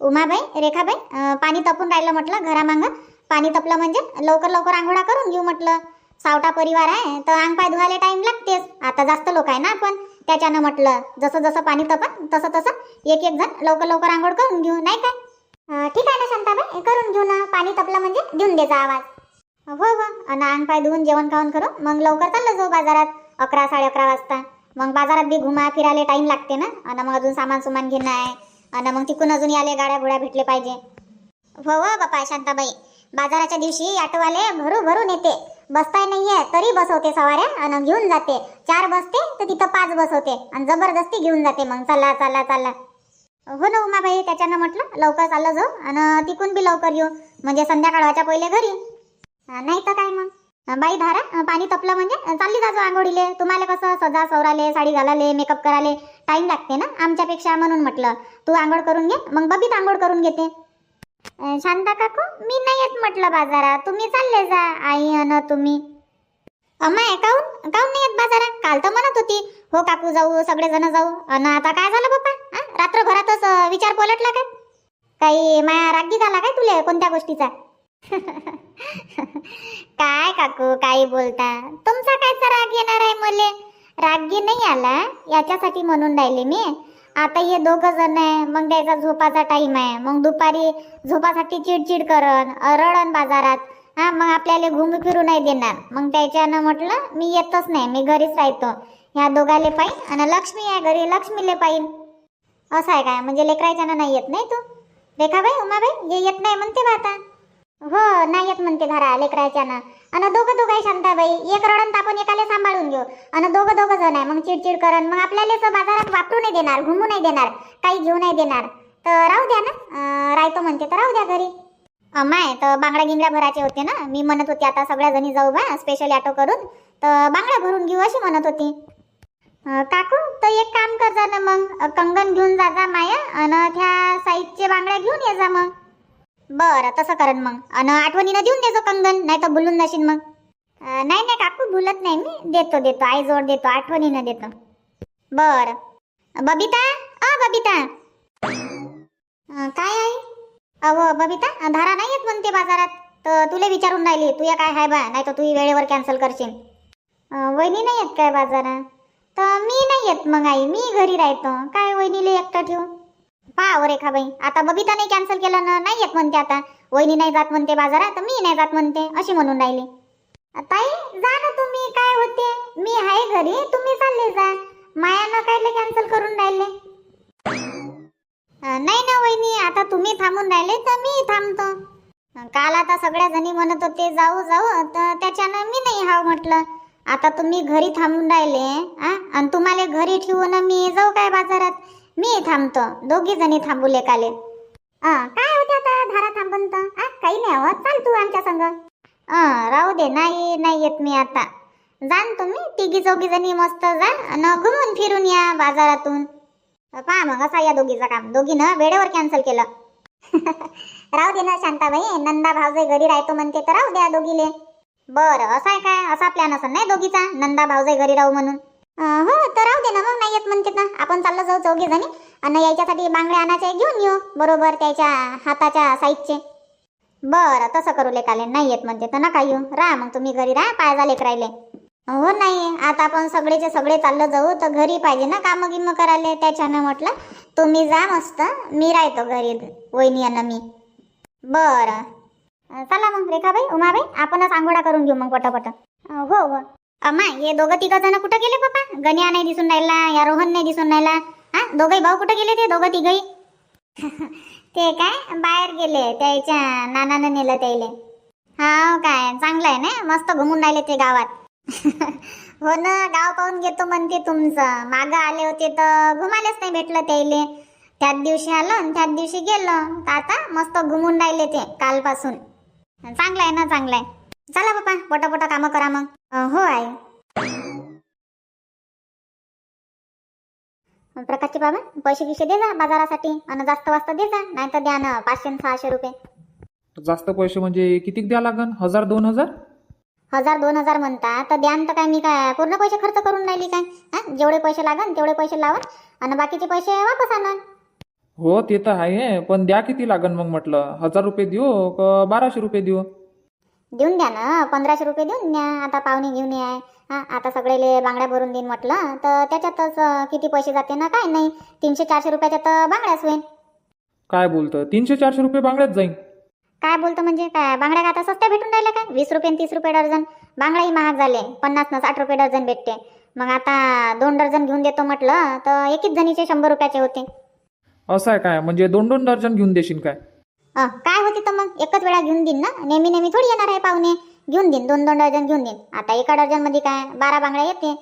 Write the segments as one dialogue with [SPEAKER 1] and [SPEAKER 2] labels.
[SPEAKER 1] उमाबाई रेखाबाई पाणी तपून राहिलं म्हटलं घरामागं. पाणी तपलं म्हणजे लवकर लवकर आंघोळा करून घेऊ म्हटलं. सावटा परिवार आहे तर अंग पाय धुवायला टाइम लागतेच. आता जास्त लोक आहे ना आपण. त्याच्यानं म्हटलं जसं जसं पाणी तपन तसं तसं एक एक जण लवकर लवकर आंघोळ करून घेऊ नाही काय? ठीक आहे ना शांताबाई करून घेऊ ना. पाणी तपलं म्हणजे देऊन द्यायचा आवाज. हो हो. आणि अंग पाय धुवून जेवण खाऊन करू. मग लवकर चाललं जाऊ बाजारात. अकरा साडे अकरा वाजता. मग बाजारात बी घुमा फिरायला टाइम लागते ना. आणि मग अजून सामान सुमान घेणं आहे. आणि मग तिकून अजून याले गाड्या घोड्या भेटले पाहिजे. हो बापा शांताबाई. बाजाराच्या दिवशी ऑटोवाले भरू भरून येते बसताय नाहीये तरी बसवते सवाऱ्या आणि घेऊन जाते. चार बसते तर तिथं पाच बसवते आणि जबरदस्ती घेऊन जाते मग. चला चला चला. हो ना उमाबाई त्याच्यानं म्हटलं लवकर चाललं जाऊ. आणि तिकून बी लवकर येऊ. म्हणजे संध्याकाळ व्हायच्या पहिले घरी. नाही तर बाई धारा पाणी तपलं म्हणजे? चालली जाजो आंघोळीले. तुम्हाला कसं सजा सवराले साडी घालाले मेकअप कराले टाइम लागते ना? आमच्यापेक्षा म्हणून म्हटलं तू आंघोळ करून घे मग बबीत आंघोळ करून घेते. शांता काकू मी नाही येत म्हटलं बाजारात. तुम्ही चालले जा आई अन तुम्ही. अम्माय काऊन? काऊन नाही येत बाजारात? काल तर म्हणत होती हो काकू जाऊ सगळे जण जाऊ अन आता काय झालं पप्पा? रात्रभरातच विचार पलटला काय? काही माया रागी झाला काय तुले कोणत्या गोष्टीचा? काय काकू काही बोलता? तुमचा कायचा राग येणार आहे मले? रागी नाही आला? याच्यासाठी म्हणून राहिले मी. आता हे दोघं जण आहे मग त्याचा झोपाचा टाइम आहे. मग दुपारी झोपासाठी चिडचिड करन रडन बाजारात. हा मग आपल्याला घुम फिरू नाही देणार. मग त्याच्यानं म्हटलं मी येतच नाही मी घरीच राहतो. ह्या दोघाले पाहिजे आणि लक्ष्मी आहे घरी लक्ष्मीले पाहिजे असं आहे काय? म्हणजे लेकरायच्यानं नाही येत नाही तू? रेखाबाई उमाबाई हे येत नाही म्हणते बा आता. हो नाही येत म्हणते घरा लेकरायच्यानं आणि दोघं दोघं आहे शांताबाई. एक रडन तर आपण एकाला सांभाळून घेऊ. आणि दोघं दोघं जण आहे मग चिडचिड करण मग आपल्याला बाजारात वापरू नाही देणार घुमू नाही देणार काही घेऊ नाही देणार. तर राहू द्या ना. रायतो म्हणते तर राहू द्या घरी. माय तर बांगड्या गिंगड्या भरायचे होते ना. मी म्हणत होती आता सगळ्या जणी जाऊ बा स्पेशल ऑटो करून. तर बांगड्या भरून घेऊ अशी म्हणत होती. काकू तर एक काम कर जा ना मग. कंगन घेऊन जा जा माया. आणि त्या साईजचे बांगड्या घेऊन ये जा मग. बरं तसं करन मग. आणि आठवणीनं देऊन देजो कंगन नाही तर भुलून जाशील मग. नाही नाही काकू भुलत नाही मी. देतो देतो. आई जोड देतो आठवणीनं देतो. बरं. बबिता? अ बबिता. काय आहे अव बबिता धारा नाही येत म्हणते बाजारात. तर तुला विचारून राहिली तू काय हाय बा नाही तर तू वेळेवर कॅन्सल करशील. वहिनी नाही येत काय बाजारात? तर मी नाही येत मग आई. मी घरी राहतो. काय वहिनीला एकटं ठेवू? पहा हो रेखाबाई आता बबिता नाही कॅन्सल केलं ना नाही येत म्हणते आता. वहिनी नाही जात म्हणते बाजारात मी नाही जात म्हणते अशी म्हणून राहिली. ताई जा ना तुम्ही काय होते? मी आहे घरी तुम्ही चालले जा. मायानं काय कॅन्सल करून राहिले? नाही ना वहिनी आता तुम्ही थांबून राहिले तर मी थांबतो. काल आता सगळ्या जणी म्हणत होते जाऊ जाऊ तर त्याच्यानं मी नाही हाव म्हटलं. आता तुम्ही घरी थांबून राहिले आ? आणि तुम्हाला घरी ठेवून मी जाऊ काय बाजारात? मी थांबतो. दोघी जणी थांबू लेकाले काय होते आता? धारा थांबून तर. काही नाही हवं चाल तू आमच्या संग. राहू दे. नाही नाही येत मी आता. जाण तुम्ही. तिघी चौघी जणी मस्त जा. आणि घुमून फिरून या बाजारातून. पहा मग असा या दोघीचं काम. दोघीनं वेळेवर कॅन्सल केलं. राहू दे ना शांताबाई. नंदा भावजे घरी राहतो म्हणते तर राहू द्या दोघीले. बरं असं आहे काय? असा प्लॅन असं नाही दोघीचा? नंदा भावजे घरी राहू म्हणून. हो तर राहू दे ना मग नाही येत म्हणते ना. आपण चाललं जाऊ चौघे जणी. आणि याच्यासाठी बांगड्या आणायचे घेऊन येऊ. बरोबर त्याच्या हाताच्या साईजचे. बरं तसं करू लेकाले. नाही येत म्हणते तर नका येऊ. राहा मग तुम्ही घरी राहा. पाय झाले राहिले? हो नाही. आता आपण सगळेचे सगळे चाललं जाऊ. तर घरी पाहिजे ना कामं गिमं करायला. त्याच्यानं म्हटलं तुम्ही जा मस्त. मी राहतो घरी वहिनी आणि मी. बरं. चला मग रेखाबाई उमाबाई आपणच आंघोळा करून घेऊ मग पटापट. हो हो. अम्मा हे दोघं तिघं जण कुठं गेले पप्पा? गण्या नाही दिसून राहिला या रोहन नाही दिसून राहिला. हा दोघही भाऊ कुठं गेले ते दोघं तिघही? ते काय बाहेर गेले त्याच्या नानानं नेलं त्याले हा काय चांगलं आहे ना? मस्त घुमून राहिले ते गावात. हो ना गाव पाहून घेतो म्हणते तुमचं. मागं आले होते तर घुमायलाच नाही भेटलं त्याले त्याच दिवशी आलं आणि त्याच दिवशी गेलं. तर आता मस्त घुमून राहिले ते कालपासून. चांगलं आहे ना चांगलं आहे. चला बापा पोटापोटा कामं करा मग. हो आहे प्रकाशचे बाबा पैसे गिसे दे जा बाजारासाठी आणि जास्त वाजता दे जा नाही तर द्या ना पाचशे आणि सहाशे रुपये.
[SPEAKER 2] जास्त पैसे म्हणजे कितीक द्या लागन? हजार दोन हजार?
[SPEAKER 1] हजार दोन हजार म्हणता. तर द्यान तर काय मी काय पूर्ण पैसे खर्च करून राहिली काय? हा? जेवढे पैसे लागन तेवढे पैसे लावा आणि बाकीचे पैसे वापस आणा.
[SPEAKER 2] हो ते तर आहे पण द्या किती लागन मग म्हटलं? हजार रुपये देऊ का बाराशे रुपये देऊ?
[SPEAKER 1] देऊन द्या ना पंधराशे रुपये देऊन द्या आता पाहुणे घेऊन ये. हा आता सगळेले बांगड्या भरून देईन म्हटलं तर त्याच्यातच किती पैसे जाते ना काय नाही तीनशे चारशे रुपयाच्या तर बांगड्याच होईल
[SPEAKER 2] काय बोलतं? तीनशे चारशे रुपये बांगड्यात जाईन.
[SPEAKER 1] काय बोलतो म्हणजे काय बांगड्या का आता सस्त्या भेटून राहिल्या काय? वीस रुपये तीस रुपये डझन. बांगडाही महाग झाले पन्नास न साठ रुपये डझन भेटते. मग आता दोन डझन घेऊन देतो म्हटलं तर एकच जणीचे शंभर रुपयाचे होते.
[SPEAKER 2] असं आहे काय? म्हणजे दोन दोन दर्जन घेऊन देशील काय?
[SPEAKER 1] अ, काय तर मग एकच वेळा घेऊन देईन ना? नेहमी नेहमी थोडी येणार आहे पाहुणे. घेऊन देईन दोन दोन डझन घेऊन देईन. आता एका डझनमध्ये काय? बारा बांगड्या येते.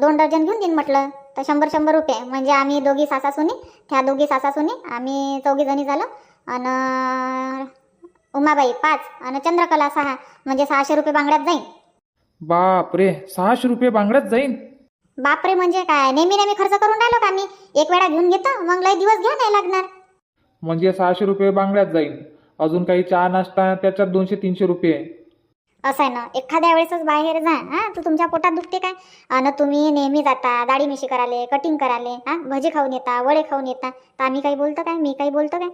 [SPEAKER 1] दोन डझन घेऊन देईन म्हटलं. तर शंभर शंभर रुपये. म्हणजे आम्ही दोघी सासा सुनी त्या दोघी सासा सुनी आम्ही चौघी जणी झालो. आणि उमाबाई पाच आणि चंद्रकला सहा. म्हणजे सहाशे रुपये बांगड्यात जाईन.
[SPEAKER 2] बाप रे सहाशे रुपये बांगड्यात जाईन?
[SPEAKER 1] बापरे म्हणजे काय? नेहमी नेहमी खर्च करून राहिलो का आम्ही एक वेळा घेऊन घेतो मग लय दिवस घ्या नाही लागणार.
[SPEAKER 2] म्हणजे सहाशे रुपये बांगड्यात जाईन. अजून काही चहा नाश्ता त्याच्यात दोनशे तीनशे रुपये.
[SPEAKER 1] असं आहे ना. एखाद्या वेळेसच बाहेर जा हा. तर तुमच्या पोटात दुखते काय? आणि तुम्ही नेहमी जाता दाढी मिशी कराले कटिंग कराले हा. भजी खाऊन येता वडे खाऊन येता. तर आम्ही काही बोलतो काय? मी काही बोलतो काय?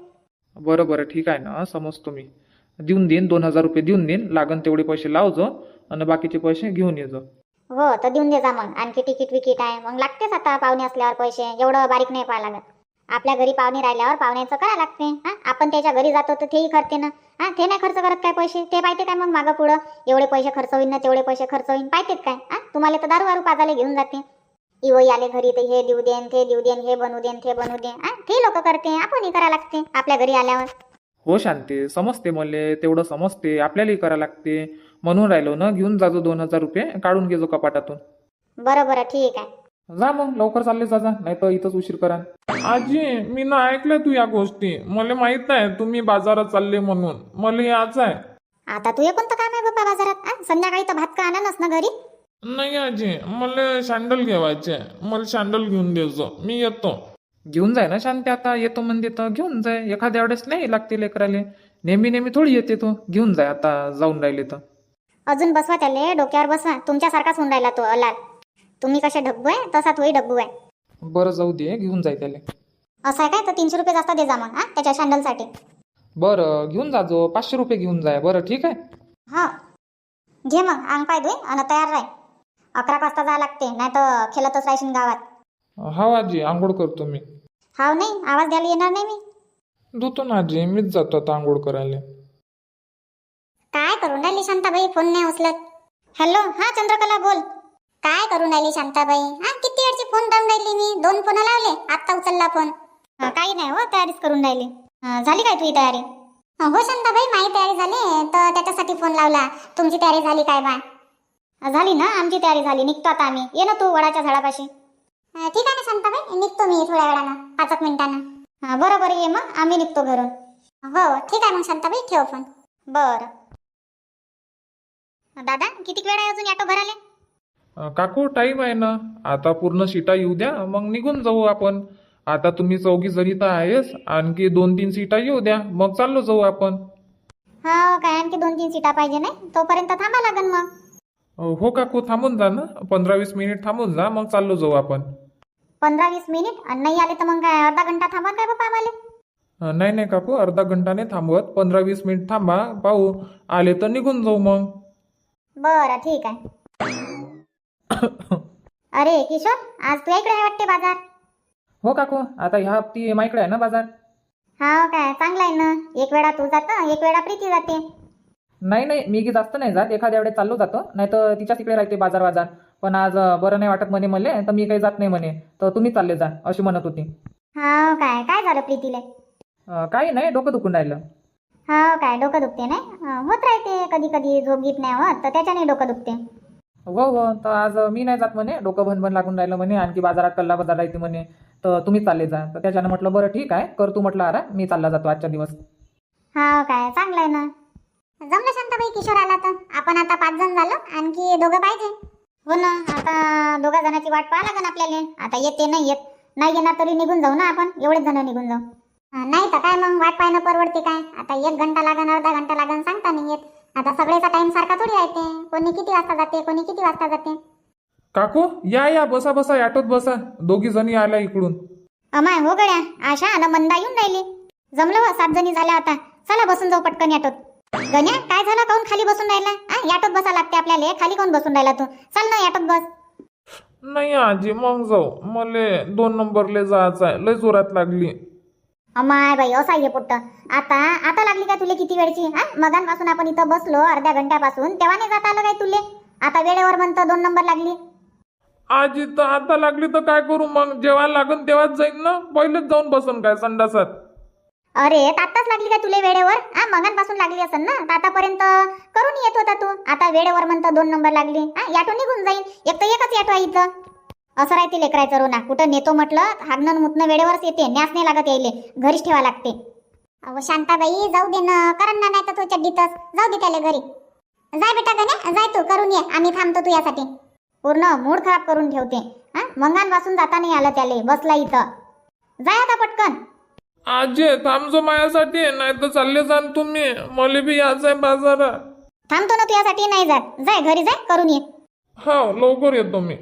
[SPEAKER 2] बरं बरं. ठीक आहे ना. समजतो मी. देऊन देईन दोन हजार रुपये देऊन देईन. लागन तेवढे पैसे लावजो आणि बाकीचे पैसे घेऊन येजो
[SPEAKER 1] हो तर देऊन दे जा मग. आणखी तिकीट विकीट आहे. मग लागतेच आता पाहुणे असल्यावर पैसे. एवढं बारीक नाही पाहा लागत. आपल्या घरी पाहुणे राहिल्यावर पाहुण्याचं करा लागते हा आपण त्याच्या घरी जातो तर तेही करते ना. हा ते नाही खर्च करत काय पैसे? ते पाहिजे काय मग मागं पुढं? एवढे पैसे खर्च होईन ना तेवढे पैसे खर्च होईन. पाहिजेत काय? हा तुम्हाला तर दारू वारू पाजाले घेऊन जाते. इवई आले घरी तर हे देऊ देन ते देऊ देन हे बनवू देन ते बनवू देन. हा ते लोक करते आपणही करा लागते आपल्या घरी आल्यावर.
[SPEAKER 2] हो शांती समजते मले तेवढं समजते आपल्यालाही करा लागते. म्हणून राहिलो ना घेऊन जाजो दोन हजार रुपये काढून घेजो कपाटातून.
[SPEAKER 1] बरं बरं ठीक आहे.
[SPEAKER 2] जा मग लवकर चालले जा नाही तर इथंच उशीर करा.
[SPEAKER 3] आजी मी ना ऐकलं तू या गोष्टी. मला माहीत आहे तुम्ही बाजारात चालले म्हणून. मला याच आहे.
[SPEAKER 1] आता तू हे कोणतं काम आहे बाप्पा बाजारात? संध्याकाळी तर भात का आणा ना घरी?
[SPEAKER 3] नाही आजी मला सँडल घ्यावायचे मला सँडल घेऊन द्यायचो मी येतो.
[SPEAKER 2] घेऊन जाय ना शांती आता येतो म्हणजे तर घेऊन जाय. एखाद्या वेळेस नाही लागते लेकराले. नेहमी नेहमी थोडी येते तो. घेऊन जाय आता जाऊन राहिले तर.
[SPEAKER 1] अजून बसवा त्याले डोक्यावर बसवा. तुमच्यासारखाच होऊन राहिला तो अलाल. तुम्ही कसे डब्बू आहे तसा तोही डब्बू आहे.
[SPEAKER 2] बरं जाऊ दे घेऊन जाय त्याले.
[SPEAKER 1] असं आहे काय? तर तीनशे रुपये जास्त दे जा मग हा त्याच्या सँडलसाठी
[SPEAKER 2] बरं घेऊन जाजो पाचशे रुपये घेऊन जाय. बरं ठीक आहे?
[SPEAKER 1] हा. घे मग अंग पाय धुई आणि तयार राह. अकरा वाजता जावं लागते नाही तर खेळतच राहशील गावात.
[SPEAKER 3] हा आजी आंघोळ करतो मी.
[SPEAKER 1] हाव नाही आवाज द्यायला येणार नाही मी.
[SPEAKER 3] धुतो ना आजी मीच जातो आता आंघोळ करायला.
[SPEAKER 1] काय करून राहिली शांताबाई फोन नाही उचलत. हॅलो हा चंद्रकला बोल. काय करून राहिली शांताबाई? हा किती वेळची फोन लावून राहिली मी? दोन फोन लावले आत्ता उचलला फोन काही नाही हो तयारीच करून राहिली. झाली काय तुझी तयारी? हो शांताबाई माझी तयारी झाली. तर त्याच्यासाठी फोन लावला. तुमची तयारी झाली काय बा? झाली ना आमची तयारी झाली. निघतो आता आम्ही. ये ना तू वडाच्या झाडापाशी. ठीक आहे ना शांताबाई. निघतो मी थोड्या वेळानं पाच एक मिनिटानं. अं, बरं बरं ये मग. आम्ही निघतो घरून. हो ठीक आहे मग शांताबाई. ठेव फोन बरं. दादा किती वेळ आहे अजून ऑटो भराले
[SPEAKER 3] काकू टाईम आहे ना. आता पूर्ण सीटा येऊ द्या मग निघून जाऊ आपण. आता तुम्ही चौघी जणी तर आहेस आणखी दोन तीन सीटा येऊ द्या मग चाललो जाऊ आपण.
[SPEAKER 1] हो काय आणखी दोन तीन सीटा पाहिजे नाही? तोपर्यंत थांबा लागन मग.
[SPEAKER 3] हो काकू थांबून जा ना. पंधरा वीस मिनिट थांबून जा मग चाललो जाऊ आपण.
[SPEAKER 1] पंधरा वीस मिनिट? आणि नाही आले तर मग काय अर्धा घंटा थांबा काय बाबा आम्हाला?
[SPEAKER 3] नाही नाही काकू अर्धा घंटा नाही थांबवत. पंधरा वीस मिनिट थांबा पाहू. आले तर निघून जाऊ मग.
[SPEAKER 1] बरं ठीक आहे. अरे किशोर आज तुझ्या इकडे आहे वाटते बाजार?
[SPEAKER 2] हो काकू आता ह्या हप्ती माईकडे आहे ना बाजार?
[SPEAKER 1] हा काय चांगला आहे ना. एक वेळा तू जाता एक वेळा प्रीती जाते.
[SPEAKER 2] नाही नाही मी की जास्त नाही जात. एखाद्या वेळेस चाललो जातो. नाही तर तिच्या तिकडे राहते बाजार बाजार पण आज अं, बरं नाही वाटत म्हणे मले तर मी काही जात नाही म्हणे. तर तुम्ही चालले जा अशी म्हणत होती.
[SPEAKER 1] हा काय काय झालं प्रीतीले?
[SPEAKER 2] अं, काही नाही डोकं दुखून राहिलं.
[SPEAKER 1] हा काय डोकं दुखते नाही? अं, होत राहते कधी कधी झोप घेत नाही होत तर त्याच्याने डोकं दुखते.
[SPEAKER 2] हो हो. तर आज मी नाही जात म्हणे. डोकं भनभन लागून राहिलं म्हणे. आणखी बाजारात कल्ला बाजार राहते म्हणे. तर तुम्ही चालले जा. तर त्याच्यानं म्हटलं बरं ठीक आहे. कर तू म्हटलं अरे मी चालला जातो आजच्या दिवस.
[SPEAKER 1] हा काय? चांगलं आहे ना. जमलं शांताबाई किशोर आला तर. आपण आता पाच जण झालो. आणखी दोघं पाहिजे. हो ना. आता दोघा जणांची वाट पाहा लागेल आपल्याला. आता येते नाही येत. नाही येणार तरी निघून जाऊ ना आपण. एवढेच जण निघून जाऊ. नाही तर काय मग? वाट पाहणं परवडते काय? आता एक घंटा लागन अर्धा घंटा लागेल सांगता नाही येत. आता सगळ्याचा टाइम सारखा थोडी राहते. कोणी किती वाजता जाते कोणी किती वाजता जाते?
[SPEAKER 3] काकू या या बसा बसा ऑटोत बसा. दोघी जणी आल्या इकडून.
[SPEAKER 1] अमाय हो गड्या. आशा आणि मंदा येऊन राहिली. जमलं व सात जणी झाल्या आता. चला बसून जाऊ पटकन याटोत गण्या काय झालं? काऊन खाली बसून राहिला? आ, याटोत बसा लागते आपल्याला. खाली कोण बसून राहिला तू? चल ना याटोत बस.
[SPEAKER 3] नाही आजी मग जाऊ. मले दोन नंबरले जायचं आहे लय जोरात लागली.
[SPEAKER 1] अमाय बाई असा ये पुट्ट. आता आता लागली का तुले किती वेळची? हा? मगांपासून आपण इथं बसलो अर्ध्या घंट्यापासून. तेव्हा नाही जाता आलं काय तुले? आता वेळेवर म्हणतं दोन नंबर लागली.
[SPEAKER 3] आजी तर आता लागली तर काय करू मग? जेव्हा लागन तेव्हाच जाईन ना? पहिलेच जाऊन बसन काय संडासात?
[SPEAKER 1] अरे आत्ताच लागली का तुले वेळेवर? हा मगांपासून लागली असेल ना? तर आतापर्यंत करून येत होता तू. आता वेळेवर म्हणतं दोन नंबर लागली. हा याटो निघून जाईल एक तर एकच याटो आहे इथं. असं राहते लेकरायचं रोना. कुठं नेतो म्हटलं हागणं मुतणं वेळेवरच येते. न्यास नाही लागत यायले. घरीच ठेवा लागते. अहो शांताबाई जाऊ दे ना. करण ना नाही तर तू चड्डीतच. जाऊ दे त्याला घरी. जाय बेटा गण्या जाय तू. करून ये. आम्ही थांबतो तू यासाठी पूर्ण मूड खराब करून ठेवते. हा? मंगांपासून जाता नाही आलं त्याले. बसला इथं. जाय आता पटकन.
[SPEAKER 3] आजी थांबजो माझ्यासाठी. नाही तर चालले जाण तुम्ही. मला बी यायचं आहे बाजारात.
[SPEAKER 1] थांबतो ना तुझ्यासाठी. नाही जात. जाय घरी जाय. करून ये.
[SPEAKER 3] हो लवकर येतो मी.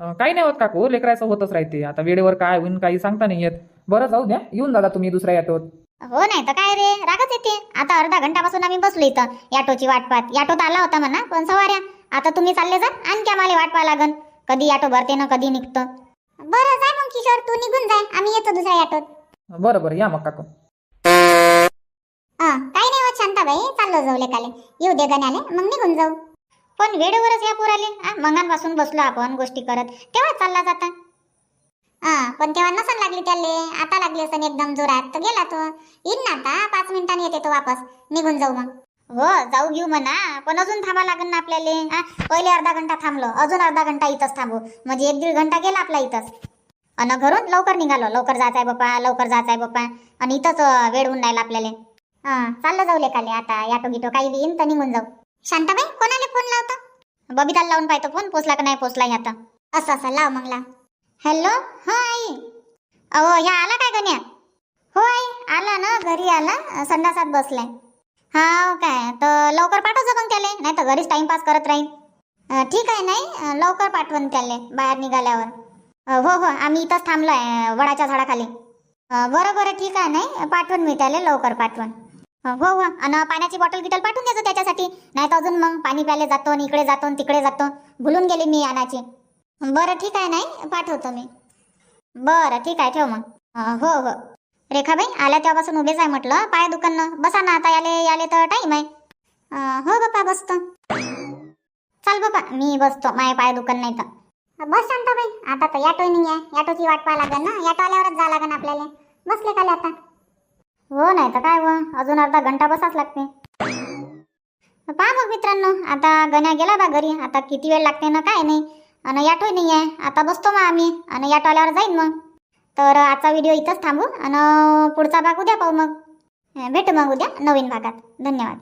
[SPEAKER 2] काही नाही होत काकू लेकरायचं होतच राहते. आता वेळेवर काय होईन काही सांगता नाही येत. बरं जाऊ द्या. येऊन दादा तुम्ही दुसऱ्या याटोत.
[SPEAKER 1] हो नाही तर काय रे? रागच येते. आता अर्धा घंटापासून आम्ही बसलो इथं याटोची वाट पाहत याटोत आला होता म्हणा पण सवाऱ्या. आता तुम्ही चालले जा आणखी आम्हाला वाट पाहा लागन. कधी याटो भरते ना कधी निघतं. बरं जाय मग किशोर. तू निघून जाय आम्ही येतो दुसऱ्या याटोत.
[SPEAKER 2] बरं बरं. या मग काकू.
[SPEAKER 1] हा काही नाही होत शांताबाई. चाललो जाऊ लेकाले. येऊ दे गण्याले. मग निघून जाऊ. पण वेळेवरच या पोराले हा मंगांपासून बसलो आपण गोष्टी करत. तेव्हा चालला जाता. हा पण तेव्हा नसन लागली त्याले. आता लागली असं एकदम जोरात. तर गेला तो. येईन ना आता. पाच मिनिटांनी येते तो वापस. निघून जाऊ मग. हो जाऊ घेऊ म्हणा. पण अजून थांबा लागेल ना आपल्याला. पहिले अर्धा घंटा थांबलो. अजून अर्धा घंटा इथंच थांबू. म्हणजे एक दीड घंटा गेला आपला इथंच. अन घरून लवकर निघालो. लवकर जायचंय बाप्पा. लवकर जायचंय बाप्पा. आणि इथंच वेळ होऊन राहिला आपल्याला. हा चाललं जाऊ लेखाले आता. याटो गिटो काही बी येईन तर निघून जाऊ. शांताबाई कोणाला फोन लावतो? बबिताला लावून पाहतो फोन पोचला का नाही पोचला आता. असं असं लाव मग लाव. हॅलो हो आई. अहो ह्या आला काय गण्या? हो आई आला ना घरी आला. संडासात बसलाय. हा हो काय? तर लवकर पाठवतो मग त्याला नाही तर घरीच टाइमपास करत राहीन. अं, ठीक आहे नाही? लवकर पाठवून त्याले बाहेर निघाल्यावर. अं, हो हो आम्ही इथंच थांबलो आहे वडाच्या झाडाखाली. अं, बरं बरं ठीक आहे नाही? पाठवून मी त्याले लवकर पाठवून. हो हो, हो. आणि पाण्याची बॉटल गिटल पाठवून द्यायचं त्याच्यासाठी. नाही तर अजून मग पाणी प्यायला जातो आणि इकडे जातो आणि तिकडे जातो. भुलून गेले मी आणायची बरं ठीक आहे नाही. पाठवतो मी. बरं ठीक आहे ठेव मग. हो हो. रेखाबाई आल्या तेव्हापासून उभेच आहे म्हटलं. पाय दुकान बसा ना आता याले याले तर टाईम आहे. हो बापा बसतो. चल बापा मी बसतो. माय पाय दुकान नाही तर. बस शांताबाई. आता तर याटो नाही आहे. याटोची वाट पाहा लागेल ना. याटो आल्यावरच जा लागेल आपल्याला. बसले काले आता. हो नाही तर काय व? अजून अर्धा घंटा बसाच लागते. पहा मग मित्रांनो आता गण्या गेला बा घरी. आता किती वेळ लागते ना काय नाही. आणि याटो नाही आहे. आता बसतो मग आम्ही. आणि याटो आल्यावर जाईन मग. तर आजचा व्हिडिओ इथंच थांबू. आणि पुढचा भाग उद्या पाहू मग. भेटू मग उद्या नवीन भागात. धन्यवाद.